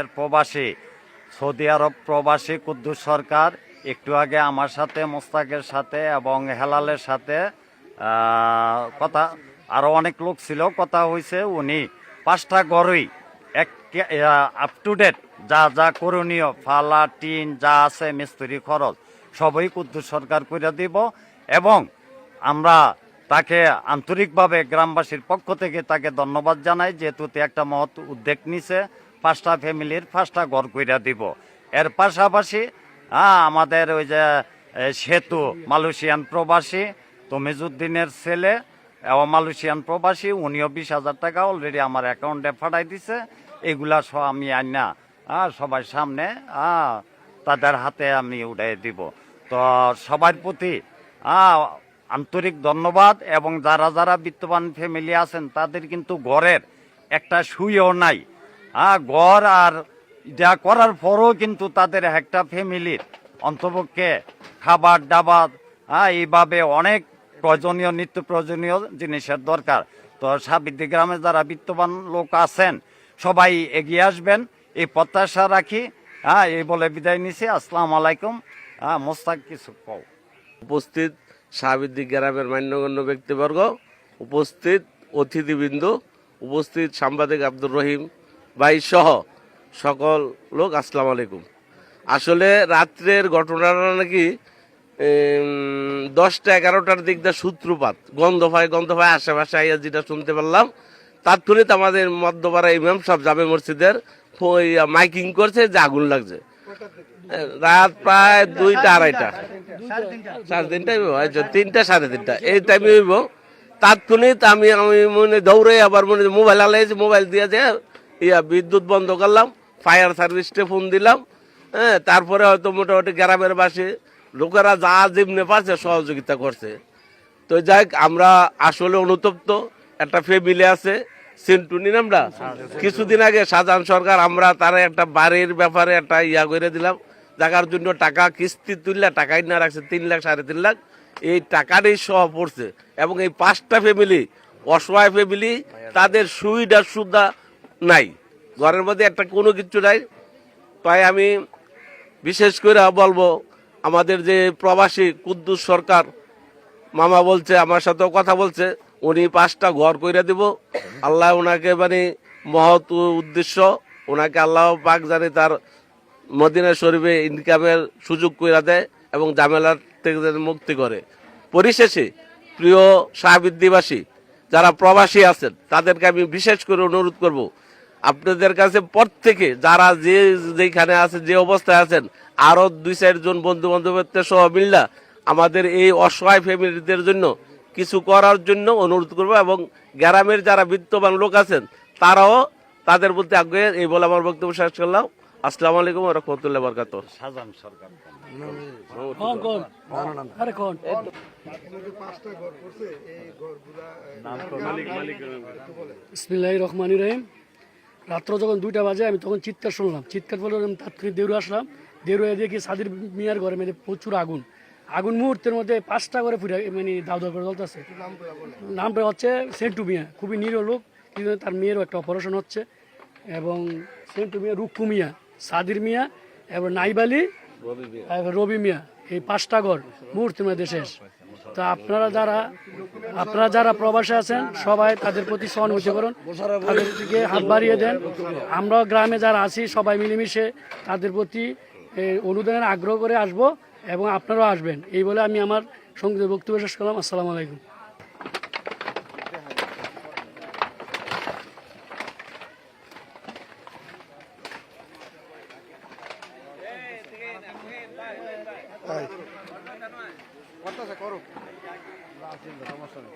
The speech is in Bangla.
এর প্রবাসী, সৌদি আরব প্রবাসী কুদ্দুস সরকার, একটু আগে আমার সাথে, মোস্তাকের সাথে এবং হেলালের সাথে কথা আরও অনেক লোক ছিল, কথা হয়েছে উনি পাঁচটা গড়ই এক আপ টু ডেট যা যা করণীয়, ফালা, টিন, যা আছে, মিস্ত্রি খরচ, সবই কুদ্দুস সরকার করে দিব এবং আমরা তাকে আন্তরিকভাবে গ্রামবাসীর পক্ষ থেকে তাকে ধন্যবাদ জানাই, যেহেতু একটা মহৎ উদ্যোগ নিছে। পাঁচটা ফ্যামিলির পাঁচটা ঘর কইরা দিব। এর পাশাপাশি হ্যাঁ আমাদের ওই যে সেতু, মালয়েশিয়ান প্রবাসী তমিজুদ্দিনের ছেলে মালয়েশিয়ান প্রবাসী, উনিও বিশ হাজার টাকা অলরেডি আমার অ্যাকাউন্টে পাঠাই দিছে। এগুলা সব আমি আইনা সবার সামনে তাদের হাতে আমি উঠাই দিব। তো সবার প্রতি আন্তরিক ধন্যবাদ এবং যারা যারা বিত্তবান ফ্যামিলি আছেন, তাদের কিন্তু ঘরের একটা সুইও নাই। হ্যাঁ ঘর আর যা করার পরও কিন্তু তাদের একটা ফ্যামিলির অন্তপক্ষে খাবার দাবার হ্যাঁ এইভাবে অনেক প্রয়োজনীয় নিত্য প্রয়োজনীয় জিনিসের দরকার। তো সাবিদ্দি গ্রামে যারা বিত্তবান লোক আছেন, সবাই এগিয়ে আসবেন, এই প্রত্যাশা রাখি। হ্যাঁ এই বলে বিদায় নিছি। আসসালামু আলাইকুম। হ্যাঁ মোস্তাক, কিছু কও। উপস্থিত সাহাবিদ্দিক গ্রামের মান্যগণ্য ব্যক্তিবর্গ, উপস্থিত অতিথিবৃন্দ, উপস্থিত সাংবাদিক আব্দুর রহিম ভাই সহ সকল লোক আসসালাম আলাইকুম। আসলে রাত্রের ঘটনাটা নাকি দশটা এগারোটার দিক দিয়ে সূত্রপাত। গন্ধ পায় গন্ধ পায় আশেপাশে আইয়া যেটা শুনতে পারলাম তাৎক্ষণিক আমাদের মধ্যপাড়া ইমাম সাহেব জামে মসজিদের মাইকিং করছে যে আগুন লাগছে। রাত প্রায় দুইটা আড়াইটা। সাড়ে তিনটা? আচ্ছা, তিনটা সাড়ে তিনটা। এই টাইমে হইব। তাৎক্ষণিক আমি আমি মনে দৌড়ে আবার মনে মোবাইল আলাইছি মোবাইল দিয়ে যে ইয়া, বিদ্যুৎ বন্ধ করলাম ফায়ার সার্ভিসকে ফোন দিলাম হ্যাঁ তারপরে হয়তো মোটামুটি গ্রামের বাসী লোকেরা যা যেমনি পারছে সহযোগিতা করছে। তো যাই আমরা আসলে অনুতপ্ত, একটা ফ্যামিলি আছে সেন্টুনি নামটা? কিছুদিন আগে শাহজাহান সরকার, আমরা তারা একটা বাড়ির ব্যাপারে একটা ইয়া করে দিলাম জায়গার জন্য টাকা, কিস্তি তুললে টাকাই না রাখছে, তিন লাখ, সাড়ে তিন লাখ। এই টাকাটাই সহ পড়ছে। এবং এই পাঁচটা ফ্যামিলি অসহায় ফ্যামিলি তাদের সুবিধা সুবিধা নাই। ঘরের মধ্যে একটা কোনো কিছু নাই। তাই আমি বিশেষ করে বলব, আমাদের যে প্রবাসী কুদ্দুস সরকার, মামা বলছে, আমার সাথেও কথা বলছে, উনি পাঁচটা ঘর কইরা দিব। আল্লাহ ওনাকে মানে মহৎ উদ্দেশ্য ওনাকে আল্লাহ পাক জানে তার মদিনা শরীফে ইনকামের সুযোগ কইরা দেয় এবং ঝামেলার থেকে যেন মুক্তি করে। পরিশেষে, প্রিয় সাহাবিদ্দিবাসী যারা প্রবাসী আছেন, তাদেরকে আমি বিশেষ করে অনুরোধ করব আপনাদের কাছে প্রত্যেকে যারা যে যেখানে আছে যে অবস্থায় আছেন আরও দুই চারজন বন্ধু বান্ধবের সহ মিল্লা আমাদের এই অসহায় ফ্যামিলিদের জন্য কিছু করার জন্য অনুরোধ করব এবং গ্রামের যারা বিত্তবান লোক আছেন তারাও তাদের প্রতি আগ্রহে। এই বলে আমার বক্তব্য শেষ করলাম। আসসালামু আলাইকুম রহমতুল্লাহ বরকাত সরকার। রহমান রহিম। রাত্র যখন দুইটা বাজে আমি তখন চিৎকার শুনলাম। চিৎকার বলে আমি তাৎক্ষণিক দেউরে আসলাম। দেউরে দেখি সাদির মিয়ার ঘরে মানে প্রচুর আগুন। আগুন মুহূর্তের মধ্যে পাঁচটা করে ফুটে মানে দাউ দাউ করে জ্বলতেছে নামটা হচ্ছে সেন্টু মিয়া খুবই নিরীহ লোক। কিন্তু তার মেয়েরও একটা অপারেশন হচ্ছে। এবং সেন্টু মিয়া রুকু মিয়া সাদির মিয়া এবং নাইবালি রবি মিয়া। এই পাঁচটা ঘর মুহূর্তের মধ্যে শেষ। তো আপনারা যারা আপনারা যারা প্রবাসে আছেন সবাই তাদের প্রতি সহানুভূতি করুন তাদেরকে হাত বাড়িয়ে দেন আমরাও গ্রামে যারা আছি সবাই মিলেমিশে তাদের প্রতি অনুদানের আগ্রহ করে আসব এবং আপনারাও আসবেন এই বলে আমি আমার সংগীত বক্তব্য শেষ করলাম আসসালামু আলাইকুম কত আছে করুকামর্শ করতেছে করুক সমস্যা নেই।